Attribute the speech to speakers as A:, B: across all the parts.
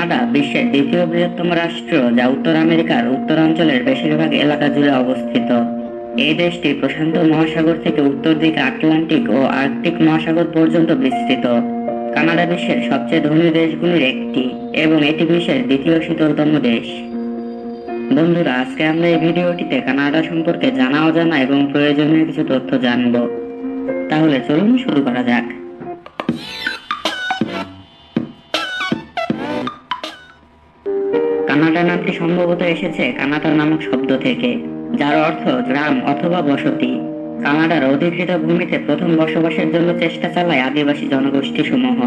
A: Canada, বিশ্বের দ্বিতীয় বৃহত্তম রাষ্ট্র, যা উত্তর আমেরিকার উত্তরাঞ্চলের বেশিরভাগ এলাকা জুড়ে অবস্থিত। এই দেশটি প্রশান্ত মহাসাগর থেকে উত্তর দিকে আটলান্টিক ও আর্কটিক মহাসাগর পর্যন্ত বিস্তৃত। কানাডা বিশ্বের সবচেয়ে ধনী দেশগুলির একটি এবং এটি বিশ্বের দ্বিতীয় শীতলতম দেশ। বন্ধুরা, আজকে আমরা এই ভিডিওটিতে কানাডা সম্পর্কে জানা অজানা এবং প্রয়োজনীয় কিছু তথ্য জানব। তাহলে চলুন শুরু করা যাক। কানাডা নামটি সম্ভবত এসেছে কানাডা নামক শব্দ থেকে, যার অর্থ গ্রাম অথবা বসতি। কানাডার অধিকৃত ভূমিতে প্রথম বসবাসের জন্য চেষ্টা চালায় আদিবাসী জনগোষ্ঠী সমূহ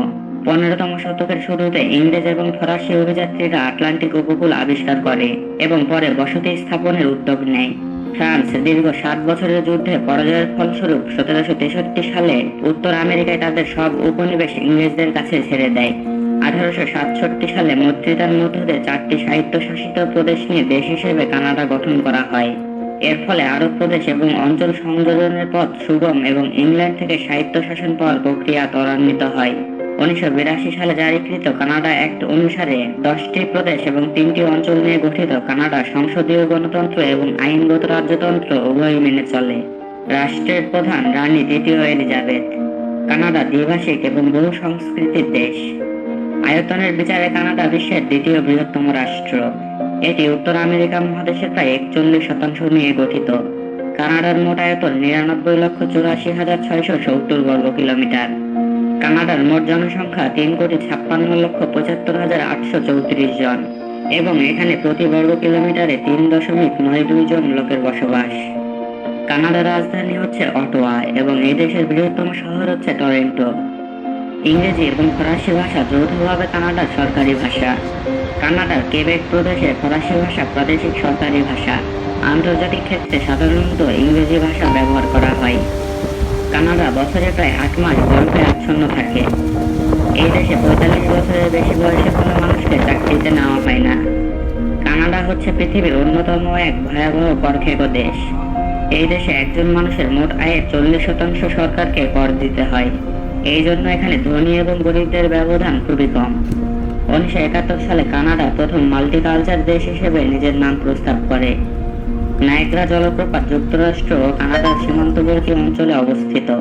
A: পনেরোতম শতকের শুরুতে ইংরেজ এবং ফরাসি অভিযাত্রীরা আটলান্টিক উপকূল আবিষ্কার করে এবং পরে বসতি স্থাপনের উদ্যোগ নেয়। ফ্রান্স দীর্ঘ সাত বছরের যুদ্ধে পরাজয়ের ফলস্বরূপ সতেরোশো তেষট্টি সালে উত্তর আমেরিকায় তাদের সব উপনিবেশ ইংরেজদের কাছে ছেড়ে দেয়। আঠারোশো সাতষট্টি সালে মৈত্রিতার মধ্যে চারটি স্বায়ত্তশাসিত প্রদেশ নিয়ে দেশ হিসেবে কানাডা গঠন করা হয়। এর ফলে আরব প্রদেশ এবং অঞ্চল সংযোজনের পথ সুগম এবং ইংল্যান্ড থেকে স্বায়ত্তশাসন পাওয়ার প্রক্রিয়া ত্বরান্বিত হয়। উনিশশো বিরাশি সালে জারিকৃত কানাডা অ্যাক্ট অনুসারে দশটি প্রদেশ এবং তিনটি অঞ্চল নিয়ে গঠিত কানাডা সংসদীয় গণতন্ত্র এবং আইনগত রাজ্যতন্ত্র উভয়ই মেনে চলে। রাষ্ট্রের প্রধান রানী দ্বিতীয় এলিজাবেথ, কানাডা দ্বিভাষিক এবং বহু সংস্কৃতির দেশ। আয়তনের বিচারে কানাডা বিশ্বের দ্বিতীয় বৃহত্তম রাষ্ট্র। এটি উত্তর আমেরিকা মহাদেশের প্রায় একচল্লিশ শতাংশ নিয়ে গঠিত। কানাডার মোট আয়তন নিরানব্বই লক্ষ চুরাশি হাজার ছয়শো সত্তর বর্গ কিলোমিটার। কানাডার মোট জনসংখ্যা তিন কোটি ছাপ্পান্ন লক্ষ পঁচাত্তর হাজার আটশো চৌত্রিশ জন এবং এখানে প্রতি বর্গ কিলোমিটারে তিন দশমিক নয় দুই জন লোকের বসবাস। কানাডার রাজধানী হচ্ছে অটোয়া এবং এই দেশের বৃহত্তম শহর হচ্ছে টরেন্টো। ইংরেজি এবং ফরাসি ভাষা যৌথভাবে কানাডার সরকারি ভাষা। কানাডার কেবেক প্রদেশে ফরাসি ভাষা প্রাদেশিক সরকারি ভাষা। আন্তর্জাতিক ক্ষেত্রে সাধারণত ইংরেজি ভাষা ব্যবহার করা হয়। কানাডা বছরে প্রায় আট মাস বরফে আচ্ছন্ন থাকে। এই দেশে পঁয়তাল্লিশ বছরের বেশি বয়সে কোনো মানুষকে চাকরিতে নেওয়া হয় না। কানাডা হচ্ছে পৃথিবীর অন্যতম এক ভয়াবহ করখেক দেশ। এই দেশে একজন মানুষের মোট আয়ের চল্লিশ শতাংশ সরকারকে কর দিতে হয়। এই জন্য এখানে ধনী এবং গরিবদের ব্যবধান খুবই কম। উনিশশো একাত্তর সালে কানাডা প্রথম মাল্টিকালচার দেশ হিসেবে নিজের নাম প্রস্তাব করে। নায়গ্রা জলপ্রপাত যুক্তরাষ্ট্র ও কানাডার সীমান্তবর্তী অঞ্চলে অবস্থিত।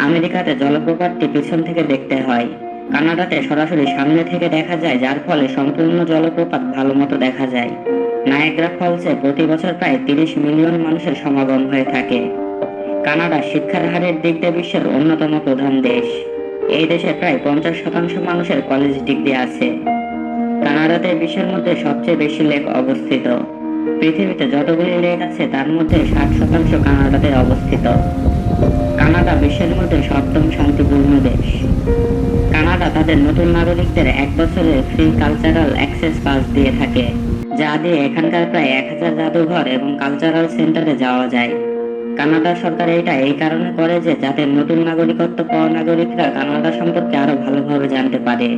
A: আমেরিকাতে জলপ্রপাতটি পিছন থেকে দেখতে হয়। কানাডাতে সরাসরি সামনে থেকে দেখা যায়, যার ফলে সম্পূর্ণ জলপ্রপাত ভালো মতো দেখা যায়। নায়গ্রা ফলসে প্রতি বছর প্রায় তিরিশ মিলিয়ন মানুষের সমাগম হয়ে থাকে। কানাডা শিক্ষার হারের দিক দিয়ে বিশ্বের অন্যতম প্রধান দেশ। এই দেশে প্রায় পঞ্চাশ শতাংশ মানুষের কলেজ ডিগ্রি আছে। কানাডাতে বিশ্বের মধ্যে সবচেয়ে বেশি লেক অবস্থিত। পৃথিবীতে যতগুলি লেক আছে, তার মধ্যে ষাট শতাংশ কানাডাতে অবস্থিত। কানাডা বিশ্বের মধ্যে সপ্তম শান্তিপূর্ণ দেশ। কানাডা তাদের নতুন নাগরিকদের এক বছরের ফ্রি কালচারাল অ্যাক্সেস পাস দিয়ে থাকে, যা দিয়ে এখানকার প্রায় এক হাজার জাদুঘর এবং কালচারাল সেন্টারে যাওয়া যায়। কানাডা সরকার এটা এই কারণে করে যে যাতে নতুন নাগরিকত্ব পাওয়া নাগরিকরা কানাডা সম্পর্কে আরও ভালোভাবে জানতে পারে।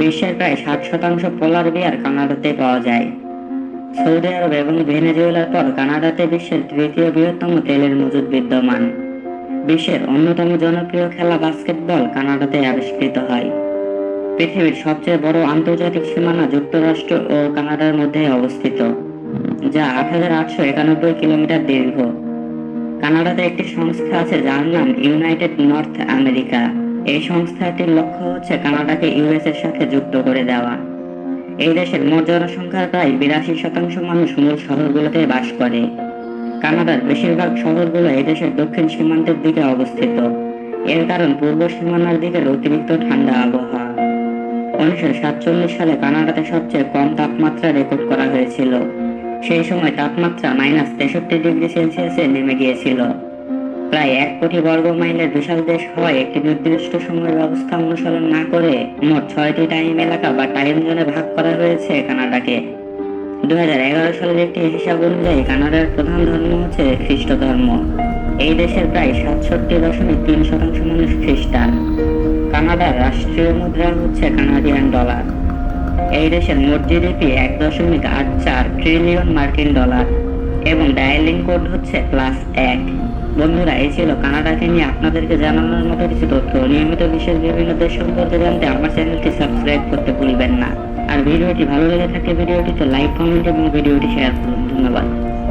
A: বিশ্বের প্রায় ষাট শতাংশ পোলার বিয়ার কানাডাতে পাওয়া যায়। সৌদি আরব এবং ভেনেজুয়েলার পর কানাডাতে বিশ্বের তৃতীয় বৃহত্তম তেলের মজুদ বিদ্যমান। বিশ্বের অন্যতম জনপ্রিয় খেলা বাস্কেটবল কানাডাতে আবিষ্কৃত হয়। পৃথিবীর সবচেয়ে বড় আন্তর্জাতিক সীমানা যুক্তরাষ্ট্র ও কানাডার মধ্যে অবস্থিত, যা আট হাজার আটশো একানব্বই কিলোমিটার দীর্ঘ। কানাডাতে একটি সংস্থা আছে যার নাম ইউনাইটেড নর্থ আমেরিকা। এই সংস্থাটির লক্ষ্য হচ্ছে কানাডাকে ইউএস এর সাথে যুক্ত করে দেওয়া। এই দেশের মোট জনসংখ্যার প্রায় বিরাশি শতাংশ মানুষ মূল শহরগুলোতে বাস করে। কানাডার বেশিরভাগ শহরগুলো এই দেশের দক্ষিণ সীমান্তের দিকে অবস্থিত। এর কারণ পূর্ব সীমানার দিকের অতিরিক্ত ঠান্ডা আবহাওয়া। উনিশশো সাতচল্লিশ সালে কানাডাতে সবচেয়ে কম তাপমাত্রা রেকর্ড করা হয়েছিল। সেই সময় তাপমাত্রা মাইনাস তেষট্টি ডিগ্রি সেলসিয়াসে নেমে গিয়েছিল। প্রায় এক কোটি বর্গ মাইলের বিশাল দেশ হওয়ায় একটি নির্দিষ্ট সময় ব্যবস্থা অনুসরণ না করে মোট ছয়টি টাইম এলাকা বা টাইম জোনে ভাগ করা হয়েছে কানাডাকে। দু হাজার এগারো সালের একটি হিসাব অনুযায়ী কানাডার প্রধান ধর্ম হচ্ছে খ্রিস্ট ধর্ম এই দেশের প্রায় সাতষট্টি দশমিক তিন শতাংশ মানুষ খ্রিস্টান। কানাডার রাষ্ট্রীয় মুদ্রা হচ্ছে কানাডিয়ান ডলার। এই দেশের মোট জিডিপি এক দশমিক আট চার ট্রিলিয়ন মার্কিন ডলার এবং ডায়ালিং কোড হচ্ছে প্লাস এক। বন্ধুরা, এই ছিল কানাডাকে নিয়ে আপনাদেরকে জানানোর মতো কিছু তথ্য। নিয়মিত বিশ্বের বিভিন্ন দেশ সম্পর্কে জানতে আমার চ্যানেলটি সাবস্ক্রাইব করতে ভুলবেন না। আর ভিডিওটি ভালো লেগে থাকলে ভিডিওটিতে লাইক, কমেন্ট এবং ভিডিওটি শেয়ার করুন। ধন্যবাদ।